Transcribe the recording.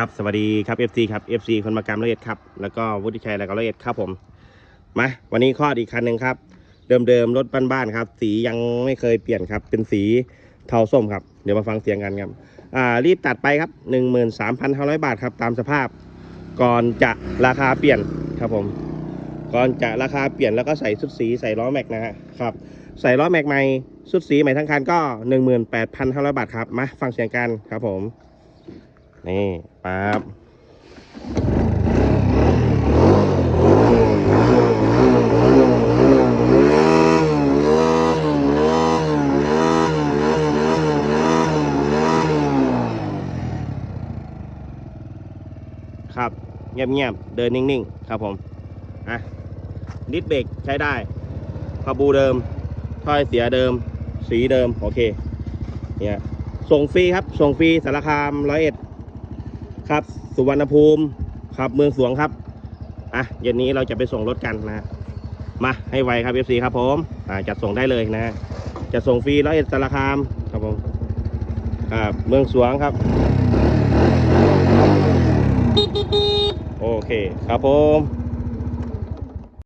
ครับสวัสดีครับ FC ครับ FC คนมากรรมละเอียดครับแล้วก็วุฒิชัยแล้วก็ละเอียดครับผมมาวันนี้ข้อดอีกคันหนึ่งครับ เดิมๆรถบ้านๆครับ สียังไม่เคยเปลี่ยนครับ เป็นสีเทาส้มครับ เดี๋ยวมาฟังเสียงกันครับอ่ารีบตัดไปครับ 13,500 บาทครับตามสภาพ ก่อนจะราคาเปลี่ยนครับผม ก่อนจะราคาเปลี่ยนแล้วก็ใส่ชุดสีใส่ล้อแม็กนะฮะครับใส่ล้อแม็กใหม่ชุดสีใหม่ทั้งคันก็ 18,500 บาทครับมาฟังเสียงกันครับผม นี่ปั๊บครับ เงียบๆ เดินนิ่งๆ ครับผม อะดิสเบรกใช้ได้พาบูเดิมถ้อยเสียเดิม สีเดิม โอเค เนี่ย ส่งฟรีครับ ส่งฟรีสารคามร้อยเอ็ด ครับ สุวรรณภูมิครับเมืองสวงครับอะเย็นนี้เราจะไปส่งรถกันนะ มาให้ไวครับเอฟซีครับผมอ่าจัดส่งได้เลยนะจะส่งฟรีร้อยเอ็ดสารคามครับผมอ่าเมืองสวงครับ โอเคครับผม